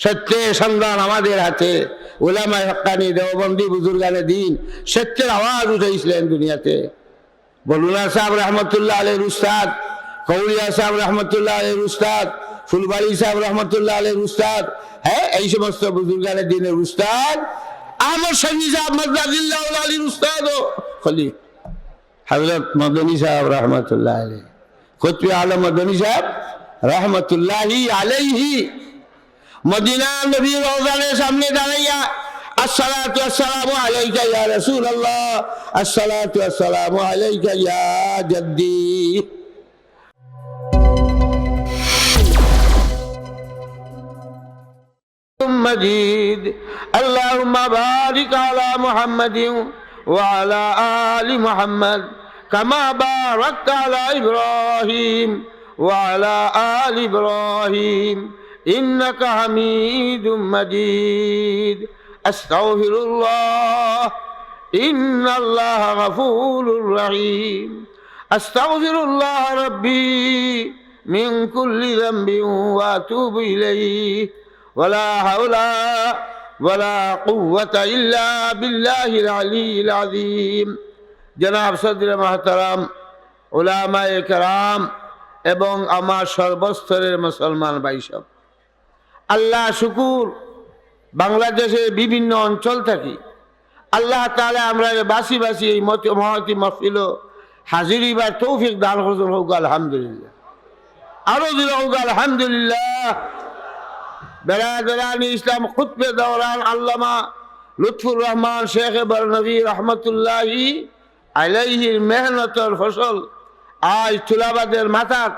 সত্যের সন্ধান আমাদের হাতে। ওলামায় হকানি, দেওবন্দি বুজুর্গানে দিন। সত্যের আওয়াজ উঠেছিলেন দুনিয়াতে। বলুনা সাহেব রহমতুল্লাহ আলের উস্তাদ, কৌলিয়া সাহেব রহমতুল্লাহ আলের উস্তাদ, ফুলবাড়ি সাহেব রহমতুল্লাহ আলের উস্তাদ হ্যাঁ এই সমস্ত বুজুর্গানের দিনের উস্তাদ আহমদ শনি সাহেব মজদাদিল্লাহ আলীর উস্তাদ ও খলি হজরত মদনী সাহেব রহমতুল্লাহ আলী কুতবি আলম মদনী সাহেব রহমতুল্লাহি আলাইহি মদিনা নবী রওজানের সামনে দাঁড়াইয়া আসসালাতু আসসালামু আলাইকা ইয়া রাসূলুল্লাহ আসসালাতু আসসালামু আলাইকা ইয়া জাদ্দি مجيد اللهم بارك على محمد وعلى آل محمد كما باركت على إبراهيم وعلى آل إبراهيم إنك حميد مجيد أستغفر الله إن الله غفور رحيم أستغفر الله ربي من كل ذنب وأتوب إليه ولا حول ولا قوة إلا بالله العلي العظيم جناب صدر محترم ওলামায়ে কেরাম এবং আমার সর্বস্তরের মুসলমান ভাইসব আল্লাহ শুকুর। বাংলাদেশের বিভিন্ন অঞ্চল থাকি আল্লাহ তাহলে আমরা বাসি বাসি এই মত মহতি মফিল হাজিরি বা তৌফিক দান করছেন, হোক আলহামদুলিল্লাহ। আরও দিল হোক আলহামদুলিল্লাহ। বেড়াদানি ইসলাম খুতবে দৌরান আল্লামা লুৎফুর রহমান শেখ বরনবী রহমতুল্লাহি আলাইহির মেহনতর ফসল আজ তুলাবাদের মাথার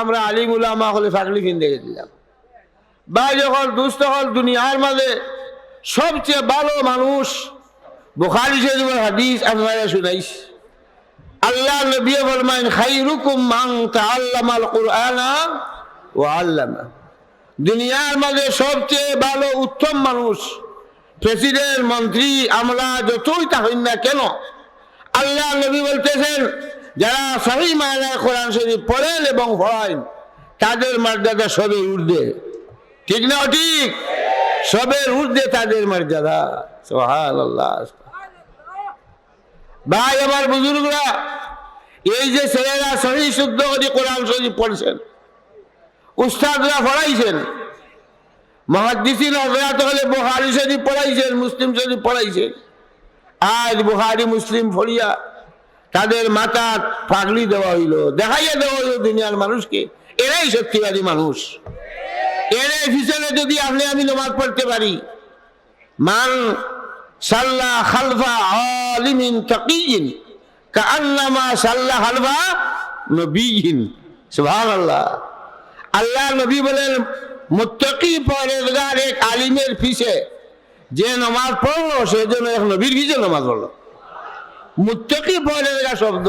আমরা আলিম উলামা হলে ফাগলি কিনতে গেছিলাম। বা যখন দুস্থ হল দুনিয়ার মাঝে, সবচেয়ে ভালো মানুষ বুখারি শরীফের হাদিস আপনারা শুনাইস আল্লাহ নবী ফরমাইন খাইরুকুম মান তাআল্লামাল কুরআনা ওয়া আল্লামা। দুনিয়ার মাঝে সবচেয়ে ভালো উত্তম মানুষ, প্রেসিডেন্ট, মন্ত্রী আমরা যতই তাহই না কেন, আল্লাহ নবী বলতেছেন, যারা সহি মায়নায় কোরআন শরীফ পড়েন এবং পড়ায় তাদের মর্যাদা সবের ঊর্ধ্বে। ঠিক না ঠিক? সবের ঊর্ধ্বে তাদের মর্যাদা সোহান ভাই, আমার বুজুর্গরা, এই যে ছেলেরা সহি শুদ্ধ করে কোরআন শরীফ পড়ছেন, উস্তাদরা পড়াইছেন মহাদিসিন হজরাত হলে বুহারি শরীফ পড়াইছেন, মুসলিম শরীফ পড়াইছেন, আজ বুহারি মুসলিম ফরিয়া তাদের মাথা পাগলি দেওয়া হইল, দেখাইয়া দেওয়া হইল দুনিয়ার মানুষকে। এরাই সত্যিবাদী মানুষ। এরাই পিছনে যদি আপনি আমি নমাজ পড়তে পারি। মান সাল্লা খালফা আলিমিন তাকিয়িন, কাআন্নামা সাল্লা খালফা নবীন সুবহানাল্লাহ। আল্লাহ নবী বলেন, মুত্তাকি পরেজগার এক আলিমের পিছে যে নমাজ পড়ল, সে জন্য এক নবীর পিছে নমাজ পড়ল। মুত্তাকি পরেজগার শব্দ।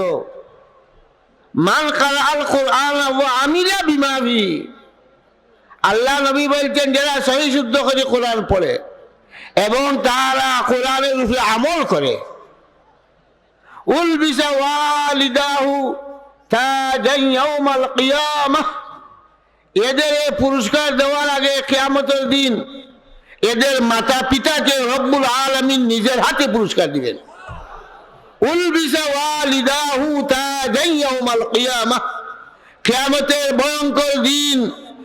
মান কাল আল কোরআন আমিলা বিমাবি আল্লাহ নবী বলছেন, যারা সহি শুদ্ধ করে কোরআন পড়ে এবং তারা কোরআনের উপরে আমল করে উল বিসা ওয়ালিদাহু তাজান ইয়াউমাল কিয়ামাহ। এদের পুরস্কার দেওয়ার আগে কেয়ামতের দিন এদের মাতা পিতাকে রব্বুল আলমিন নিজের হাতে পুরস্কার দিবেন। উলবিসা কিয়ামতের ভয়ঙ্কর দিন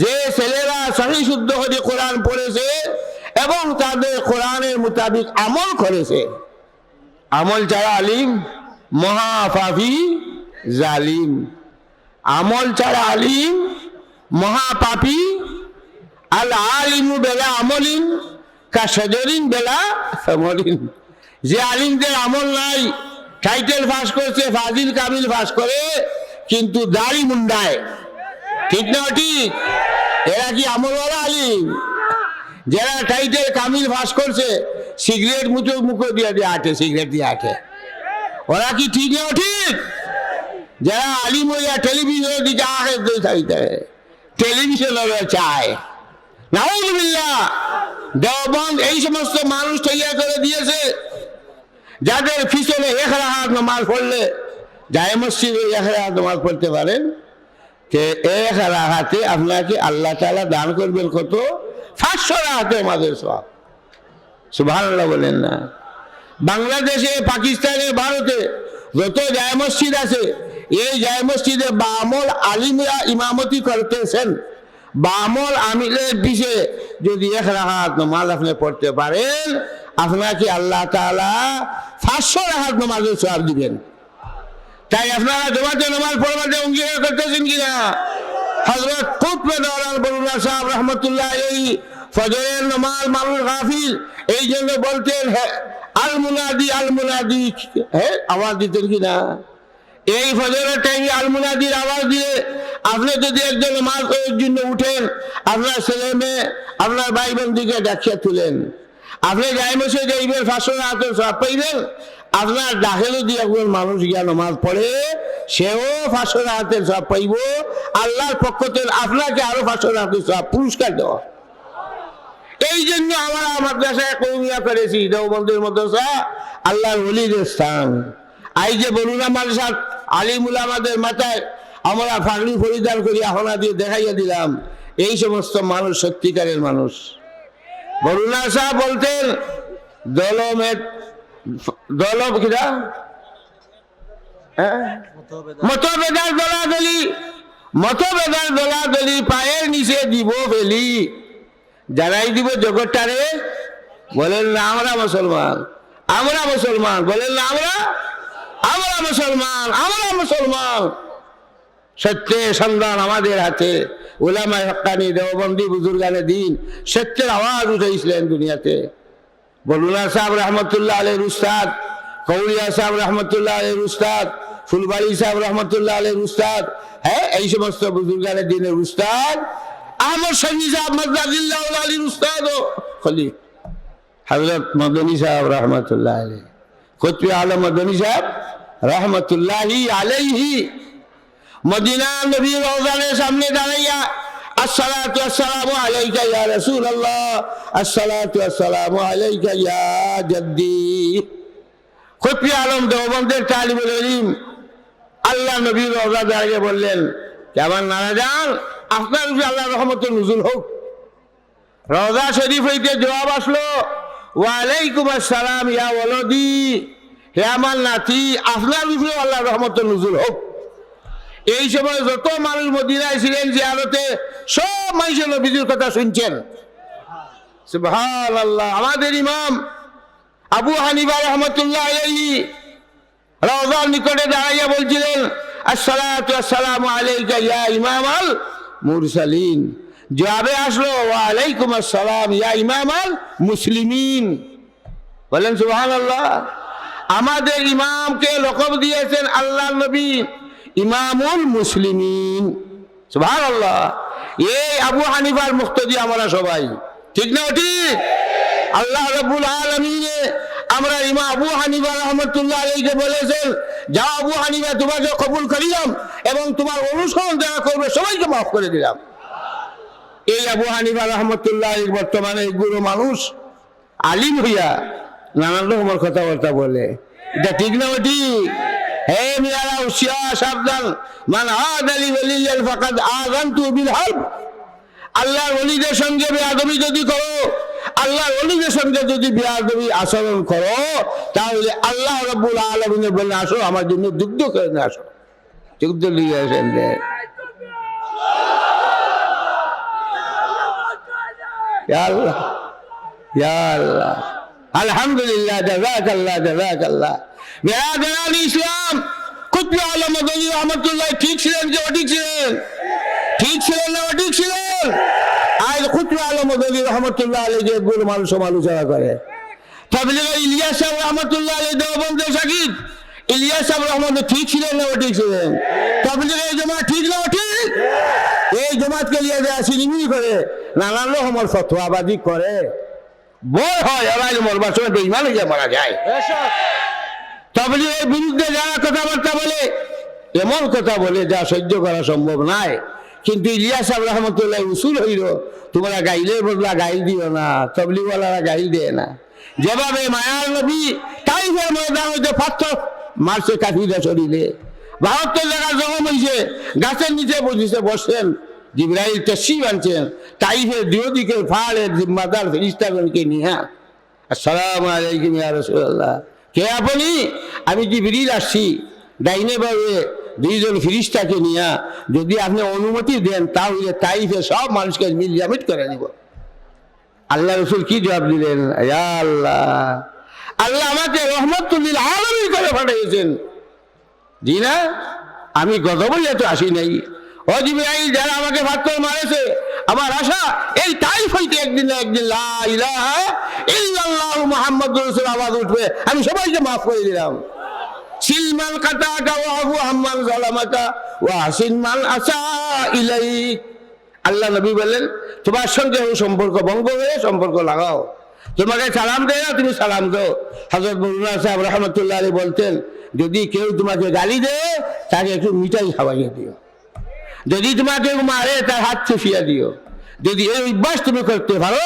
যে ছেলেরা সহি শুদ্ধ করে কোরআন পড়েছে এবং তাদের কোরআনের মোতাবিক আমল করেছে। আমল ছাড়া আলিম, মহাফাফি, জালিম। আমল ছাড়া আলিম, মহাপাপী আল আলিমু বেলা আমলিন কাশজরিন বেলা যে আলিমদের আমল নাই, টাইটেল ফাঁস করছে, ফাজিল কামিল ফাঁস করে, কিন্তু দাড়ি মুন্ডায়। ঠিক না ঠিক? এরা কি আমলওয়ালা আলিম? যারা টাইটেল কামিল ফাঁস করছে, সিগারেট মুখে মুখে দিয়ে দিয়ে আটে, সিগারেট দিয়ে আটে। ওরা কি ঠিক না ঠিক যারা আলিম হইয়া টেলিভিশনে দিকে আগে থাকতে টেলিভিশন চায় নাউজুবিল্লাহ, দেওবন্দ এই সমস্ত মানুষ তৈরি করে দিয়েছে, যাদের পিছনে এক রাহাত নামাজ পড়লে যায় মসজিদে এক রাহাত নামাজ পড়তে পারেন। যে এক রাহাতে আপনাকে আল্লাহ তালা দান করবেন কত? পাঁচশো রাহাতে আমাদের সব সুভান বলেন না। বাংলাদেশে, পাকিস্তানে, ভারতে যত জায় মসজিদ আছে, এই জায় মসজিদে বামল আলিমরা ইমামতি করতেছেন। বামল আমিলের পিছে যদি এক রাহাত নমাজ আপনি পড়তে পারেন, আপনাকে আল্লাহ তাআলা পাঁচশো রাহাত নমাজের সব দিবেন। তাই আপনারা জমাতে নমাজ পড়বাতে অঙ্গীকার করতেছেন কিনা? হজরত কুতবে দৌলাল বরুল্লাহ সাহেব রহমতুল্লাহ এই ফজরের নমাজ মানুষ গাফিল, এই জন্য বলতেন হ্যাঁ আল মুনাদি আল হ্যাঁ আওয়াজ দিতেন কিনা? এই ফজরের টাইমে আল মুনাদির আওয়াজ দিয়ে আপনি যদি একজন নামাজ পড়ার জন্য উঠেন, আপনার ছেলে মেয়ে, আপনার ভাই বোনদিকে ডাকিয়া তুলেন। আপনি যাই বসে যাইবেন ফাঁসো হাতের সব পাইবেন আপনার দাখেলে দিয়ে একজন মানুষ গিয়া নমাজ পড়ে, সেও ফাঁসো হাতের সব পাইব। আল্লাহর পক্ষ থেকে আপনাকে আরও ফাঁসো হাতের সব পুরস্কার দেওয়া। এই জন্য আমরা মাদ্রাসায় কৌমিয়া করেছি দেওবন্দের মাদ্রাসা, আল্লাহর ওলিদের স্থান। আই যে বলুনা মাদ্রাসা আলিমুল আমাদের মাথায়, আমরা ফাগলি পরিধান করি, আহনা দিয়ে দেখাইয়া দিলাম, এই সমস্ত মানুষ সত্যিকারের মানুষ। বরুণা শাহ বলতেন দলমের দলম কিরা হ্যাঁ? মতভেদার দলাদলি মতভেদার দলাদলি পায়ের নিচে দিব ফেলি। জানাই দিব জগৎটারে বলেন না আমরা মুসলমান আমরা মুসলমান, বলেন না আমরা আমরা মুসলমান আমরা মুসলমান। সত্যের সন্ধান আমাদের হাতে, উলামায় হকানি, দেওবন্দি, বুজুর্গানে দিন, সত্যের আওয়াজ উঠেছিলেন দুনিয়াতে। বলুনা সাহেব রহমতুল্লাহ আলের উস্তাদ, কৌলিয়া সাহেব রহমতুল্লাহ আলের উস্তাদ, ফুলবাড়ি সাহেব রহমতুল্লাহ আলের উস্তাদ হ্যাঁ এই সমস্ত বুজুর্গানের দিনের উস্তাদ আহমদ শনি সাহেব মজদাদিল্লাহ আলীর উস্তাদ খলি হজরত মদনী সাহেব রহমতুল্লাহ আলী কুতবি আলম মদনী সাহেব রহমতুল্লাহি আলাইহি। মদিনা নবী রওজানের সামনে দাঁড়াইয়া আসসালাতু আসসালামু আলাইকা ইয়া রাসূলুল্লাহ। আসসালাতু আসসালামু আলাইকা ইয়া জাদ্দি। কুতবি আলম দেওবন্দের তালিবুল ইলম। আল্লাহ নবী রওজা দাঁড়িয়ে বললেন কেমন নানা যান? আপনার উপরে আল্লাহ রহমতের নজুল হোক। রওজা শরীফ হইতে জবাব আসলো ওয়ালাইকুম আসসালাম ইয়া ওয়ালদি। হে আমার নাতি, আপনার উপরে আল্লাহ রহমতের নজুল হোক। এই সময় যত মানুষ মদিনায় ছিলেন যে জিয়ারতে, সব মানুষের নবীজির কথা শুনছেন। সুবহান আল্লাহ আমাদের ইমাম আবু হানিফা রহমতুল্লাহ আলাইহি রওজার নিকটে দাঁড়াইয়া বলছিলেন, আসসালাতু আসসালামু আলাইকা ইয়া ইমাম আল মুরসালিন। জবাবে আসলো, ওয়া আলাইকুম আসসালাম ইয়া ইমাম আল মুসলিমিন। বলেন, সুবহানাল্লাহ। আমাদের ইমামকে লকব দিয়েছেন আল্লাহ নবী। ইমামুল মুসলিমিন। সুবহানাল্লাহ। এই আবু হানিফার মুক্তদি আমরা সবাই। ঠিক না ঠিক? আল্লাহ রব্বুল আলমিনে আমরা ইমা আবু হানিফা রহমতুল্লাহ আলীকে বলেছেন যা আবু হানিফা, তোমাকে কবুল করিলাম এবং তোমার অনুসরণ যারা করবে, সবাইকে মাফ করে দিলাম। এই আবু হানিফা রহমতুল্লাহ আলীর বর্তমানে এগুলো মানুষ, আলিম হইয়া নানান রকমের কথাবার্তা বলে। এটা ঠিক না ঠিক? হে মিয়ারা উশিয়া সাবধান। মান আদ আলী ওয়ালিয়াল ফাকাদ আযানতু বিল হারব আল্লাহর ওলিদের সঙ্গে বেয়াদবি যদি করো, আল্লাহর ওলিদের সঙ্গে যদি বেয়াদবি আচরণ করো, তাহলে আল্লাহ রব্বুল আলমিনে বলে আসো, আমার জন্য যুদ্ধ করে নিয়ে আসো। যুদ্ধ লিগে আসেন। আল্লাহ আল্লাহ। আলহামদুলিল্লাহ, জাযাকাল্লাহ জাযাকাল্লাহ। বেরাদারান ইসলাম, কুতবি আলম মদনী রহমতুল্লাহ, ঠিক ছিলেন যে অঠিক ছিলেন? ঠিক ছিলেন না অঠিক ছিলেন? আজ কুতবি আলম মদনী রহমতুল্লাহ আলী যে গুলো মানুষ সমালোচনা করে। তাবলিগ ইলিয়াস সাহেব রহমতুল্লাহ আলী দেওবন্দের শাকিদ ইলিয়াস সাহেব রহমত ঠিক ছিলেন না অঠিক ছিলেন? তাবলিগ জমা ঠিক না ঠিক এই জমাতকে লিয়ে দেয় সিলিমিনি করে, নানান রকমের ফতোয়াবাজি করে। বই হয় এরা মরবার সময় বেইমান হয়ে মারা যায়। তবলিগের বিরুদ্ধে যারা কথাবার্তা বলে, এমন কথা বলে যা সহ্য করা সম্ভব নয় কিন্তু ইলিয়াস সাহেব রহমতুল্লাহ উসুল হইল, তোমরা গাইলে বদলা গাইল দিও না তবলিওয়ালারা গাইল দেয় না। যেভাবে মায়ার নবী তাই ফের ময়দান হইতে পাথর মারছে কাঠিটা শরীরে। বাহাত্তর জায়গা জমা হয়েছে গাছের নিচে বসেছে বসেন জিব্রাইল তসি আনছেন তাই ফের দুই দিকে ফাড়ের জিম্মাদার ফেরিস্তাগণকে নিয়ে। আসসালামু আলাইকুম ইয়া রাসূলুল্লাহ। কে আপনি? আমি জিবরিল আসছি। ডাইনে বাবে দুইজন ফিরিস্তাকে নিয়ে। যদি আপনি অনুমতি দেন, তাহলে তাইফে সব মানুষকে মিলজামিট করে দিব আল্লাহ রসুল কি জবাব দিলেন? আল্লাহ। আল্লাহ আমাকে রহমতুল্লিল আলমী করে পাঠিয়েছেন। জি না? আমি গত বলে তো আসি নাই। ও জিবরাইল যারা আমাকে পাথর মারেছে, আমার আশা এই তাইফ হইতে একদিন না একদিন ইল্লাল্লাহু মুহাম্মাদুর রাসূল আওয়াজ উঠবে। আমি সবাইকে মাফ করে দিলাম। সিলমান কাতাকা ওয়া আবু আম্মান জালামাকা ওয়া সিলমান আসা ইলাইক। আল্লাহ নবী বলেন তোমার সঙ্গে সম্পর্ক ভঙ্গ হয়ে সম্পর্ক লাগাও। তোমাকে সালাম দেয় না, তুমি সালাম দাও। হজরত মরুনা সাহেব রহমতুল্লাহ বলতেন, যদি কেউ তোমাকে গালি দেয়, তাকে একটু মিঠাই খাওয়াইয়ে দিও। যদি তোমাকে মারে, তার হাত চুষিয়া দিও। যদি এই অভ্যাস তুমি করতে পারো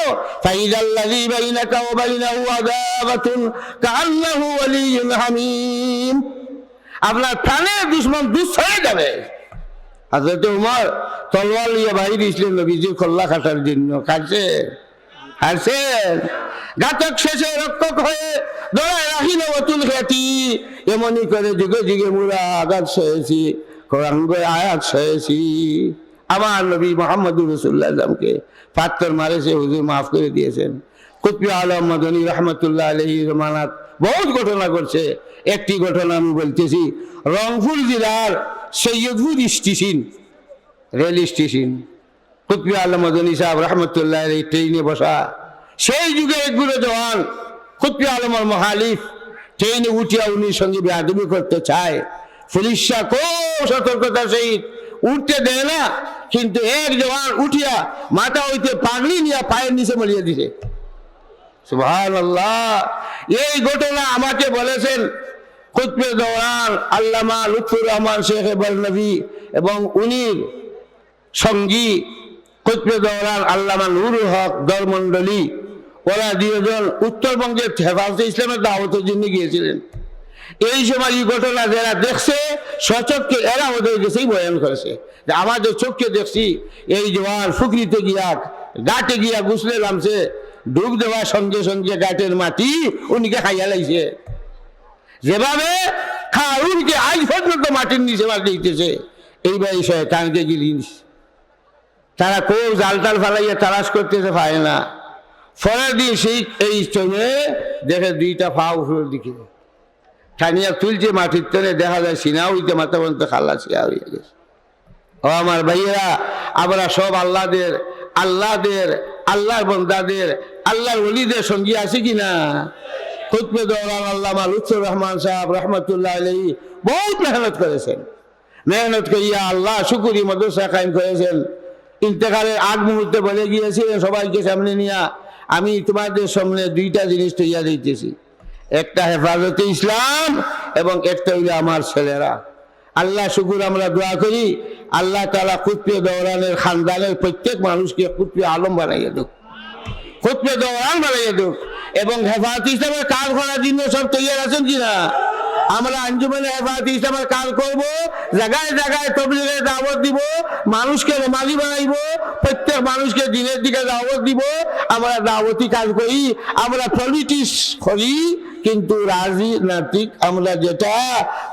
আপনার প্রাণের দুশ্মন দুঃ হয়ে যাবে। হাজরত উমর তলোয়ার লিয়ে বাড়ি দিয়েছিলেন নবীজির কল্লা কাটার জন্য। কাটছে হারছেন ঘাতক শেষে রক্ষক হয়ে দৌড়ায় রাখিল অতুল খ্যাতি এমনই করে যুগে যুগে মুরা আঘাত সয়েছি কোরআঙ্গ আয়াত সয়েছি আমার নবী মোহাম্মদুর রসুল্লাহ আজমকে পাত্তর মারেছে, হুজুর মাফ করে দিয়েছেন। কুতবি আলম মদনী রহমতুল্লাহ আলহি রমানাত বহুত ঘটনা করছে একটি ঘটনা আমি বলতেছি, রংপুর জেলার Saidpur station, rail station. Qutbi Alam Madani সাহেব রহমতুল্লাহ আলহি ট্রেনে বসা। সেই যুগে একগুলো জওয়ান কুতবি আলমর মহালিফ ট্রেনে উঠিয়া উনি সঙ্গে বেয়াদবি করতে চায়। পুলিশরা খুব সতর্কতার সহিত উঠতে দেয় না, কিন্তু এক জওয়ান উঠিয়া মাথা হইতে পাগলি নিয়ে পায়ের নিচে মরিয়ে দিছে। সুবহান এই ঘটনা আমাকে বলেছেন কুতবে দৌরান আল্লামা লুৎফুর রহমান শেখ নবী এবং উনির সঙ্গী কুতবে দৌরান আল্লামা নুরুল হক দরমন্ডলী ওরা দুজন উত্তরবঙ্গের হেফাজতে ইসলামের দাওয়াতের জন্য গিয়েছিলেন। এই সময় ঘটনা যারা দেখছে সচককে এরা ওদের বয়ান করেছে। যে আমাদের চোখকে দেখছি, এই জওয়ান ফুকরিতে গিয়া, গাটে গিয়া গুছলে নামছে, ডুব দেওয়ার সঙ্গে সঙ্গে গাটের মাটি উনিকে খাইয়া লাইছে। যেভাবে খাউনকে আজ পর্যন্ত মাটির নিচে মার দিতেছে, এইবার এই শয়তানকে গিলিস তারা কেউ জাল টাল ফালাইয়া তালাশ করতেছে পায় না। পরের দিন সেই, এই চলে দেখে দুইটা পা উপরের দিকে। টানিয়া তুলছে মাটির তলে, দেখা যায় সিনা হইতে মাথা পর্যন্ত খাল্লা ছিয়া হইয়া গেছে। ও আমার ভাইয়েরা, আমরা সব আল্লাহদের আল্লাহদের, আল্লাহর বন্দাদের, আল্লাহর অলিদের সঙ্গী আছে কিনা? খুতবে দৌলান আল্লামা লুৎফুর রহমান সাহেব রহমতুল্লাহ আলী বহুত মেহনত করেছেন। মেহনত করিয়া আল্লাহ শুকুরি মদরসা কায়েম করেছেন। ইন্তেকালের আগ মুহূর্তে বলে গিয়েছিলেন সবাইকে সামনে নিয়ে আমি তোমাদের সামনে দুইটা জিনিস তৈরি দিতেছি একটা হেফাজতে ইসলাম এবং একটা হইল আমার ছেলেরা। আল্লাহ শুকুর, আমরা দোয়া করি, আল্লাহ তালা কুতবে দৌরানের খানদানের প্রত্যেক মানুষকে কুতবে আলম বানাইয়া দুক। কুতপে দৌরান বানাইয়া দুক এবং হেফাজত ইসলামের কাজ করার জন্য সব তৈরি আছেন কিনা? আমরা আঞ্জুমানে হেফাজত ইসলামের কাজ করব, জায়গায় জায়গায় তবলিগের দাওয়াত দিব, মানুষকে রোমালি বানাইব, প্রত্যেক মানুষকে দিনের দিকে দাওয়াত দিব, আমরা দাওয়াতি কাজ করি, আমরা পলিটিক্স করি, কিন্তু রাজনীতিক আমরা যেটা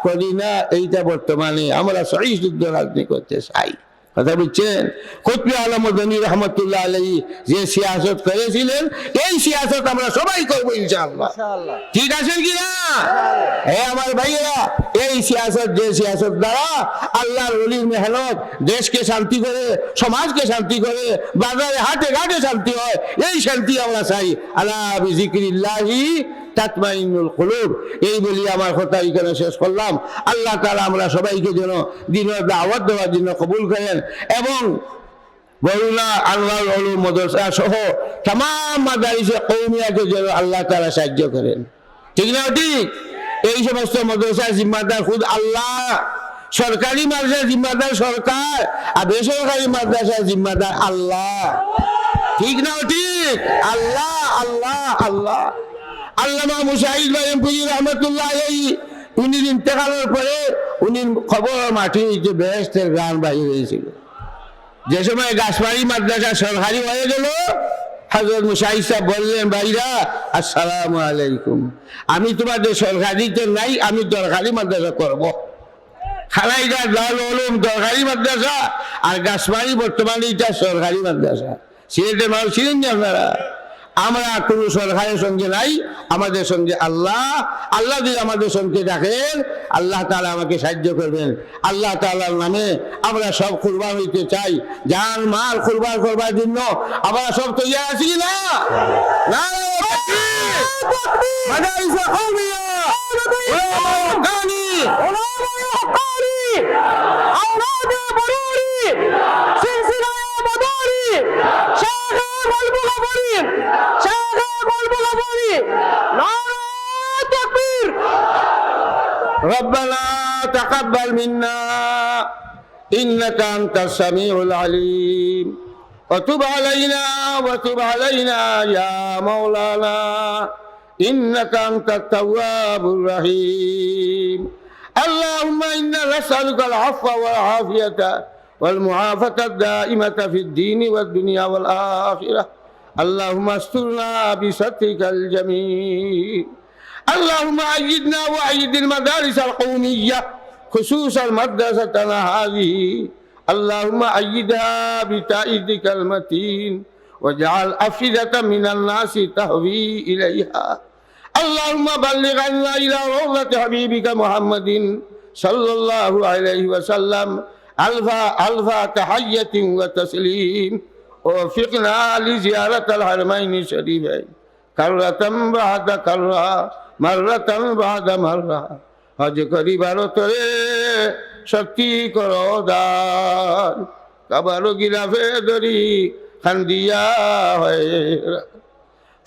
করি না, এইটা বর্তমানে আমরা সহি শুদ্ধ রাজনীতি করতে চাই। কথা বুঝছেন কতবি আলমদনী রহমতুল্লাহ আলী যে সিয়াসত করেছিলেন এই সিয়াসত আমরা সবাই করব ইনশাআল্লাহ। ঠিক আছেন কি না? হে আমার ভাইয়েরা এই সিয়াসত যে সিয়াসত দ্বারা আল্লাহর অলির মেহনত দেশকে শান্তি করে সমাজকে শান্তি করে বাজারে হাটে ঘাটে শান্তি হয় এই শান্তি আমরা চাই। আল্লাহ বিজিক্রিল্লাহি তাতমাইনুল কুলুব। এই বলি আমার কথা এখানে শেষ করলাম। আল্লাহ তাআলা আমরা সবাইকে যেন দিনের দাওয়াত দেওয়ার জন্য কবুল করেন এবং সহ যেন আল্লাহ তারা সাহায্য করেন। ঠিক না ঠিক? এই সমস্ত মদরসার জিম্মাদার খুদ আল্লাহ, সরকারি মাদ্রাসার জিম্মাদার সরকার আর বেসরকারি মাদ্রাসার জিম্মাদার আল্লাহ। ঠিক না ঠিক? আল্লাহ আল্লাহ আল্লাহ। আল্লামা মুশাহিদ বাইমপুরি রহমতুল্লাহ এই, উনি ইন্তেকালের পরে উনি খবর মাটি যে বেহেস্তের গান বাহির হয়েছিল। যে সময় গাছবাড়ি মাদ্রাসা সরকারি হয়ে গেল হজরত মুশাহিদ সাহেব বললেন, ভাইরা, আসসালামু আলাইকুম। আমি তোমাদের সরকারিতে নাই, আমি দরকারি মাদ্রাসা করব। খালাইদার দাল ওলুম দরকারি মাদ্রাসা, আর গাছবাড়ি বর্তমানে এটা সরকারি মাদ্রাসা। সিলেটের মানুষ ছিলেন যে আপনারা? আমরা কোন সরকারের সঙ্গে নাই, আমাদের সঙ্গে আল্লাহ। আল্লাহ যদি আমাদের সঙ্গে রাখেন আল্লাহ তালা আমাকে সাহায্য করবেন। আল্লাহ তাআলার নামে আমরা সব কুরবান হইতে চাই। জান মাল কুরবান করবার জন্য আমরা সব তৈরি আছি না ربنا تقبل منا إنك أنت السميع العليم. وتب علينا وتب علينا يا مولانا إنك أنت التواب الرحيم. اللهم إنا نسألك العفو والعافية والمعافاة الدائمة في الدين والدنيا والآخرة. اللهم استرنا بسترك الجميل اللهم أيدنا وأيد المدارس القومية خصوصا مدرستنا هذه. اللهم أيدها بتأييدك المتين واجعل أفئدة من الناس تهوي إليها. اللهم بلغنا إلى روضة حبيبك محمد صلى الله عليه وسلم ألف ألف تحية وتسليم. ووفقنا لزيارة الحرمين الشريفين. كرة بعد كرة মার্রাতান বাদা মাররা। হজ করিবার তরে শক্তি কর দান। কাবারো গিরাফে ধরি খান্দিয়া হয়।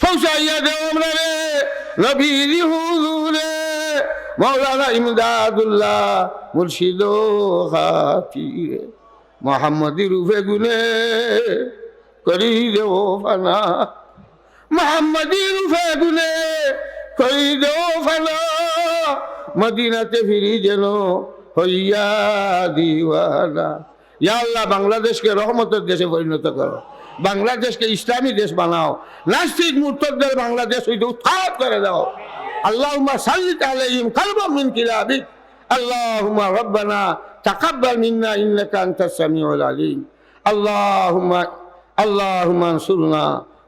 ফৌসাইয়া দেও আমরা রে, নবীর হুজুরে। মৌলানা ইমদাদুল্লাহ মুর্শিদ হাফিরে মোহাম্মদ রূপে গুনে করি দেও ফানা। মোহাম্মদ রূপে গুনে করি দেও ফানা মদিনাতে ফিরি যেন হইয়া দিওয়ানা ইয়া আল্লাহ বাংলাদেশকে রহমতের দেশে পরিণত করো বাংলাদেশকে ইসলামী দেশ বানাও নাস্তিক মুর্তদের বাংলাদেশ হইতে উৎখাত করে দাও আল্লাহুম্মা সাল্লিত আলাইহিম কালবাম মিন কিলাবিক আল্লাহুম্মা রব্বানা তাকাব্বাল মিন্না ইন্নাকা আনতাস সামিউল আলিম আল্লাহুম্মা আল্লাহুম্মা আনসুরনা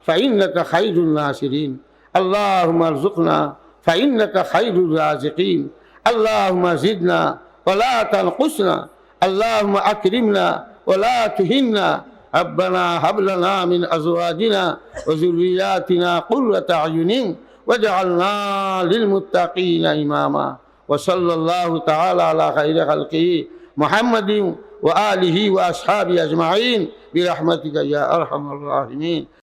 ফাইন্নাকা খায়রুন নাসিরিন اللهم ارزقنا فإنك خير الرازقين. اللهم زدنا ولا تنقصنا. اللهم أكرمنا ولا تهنا. ربنا هب لنا من أزواجنا وذرياتنا قرة أعين واجعلنا للمتقين إماما. وصلى الله تعالى على خير خلقه محمد وآله وأصحابه أجمعين. برحمتك يا أرحم الراحمين.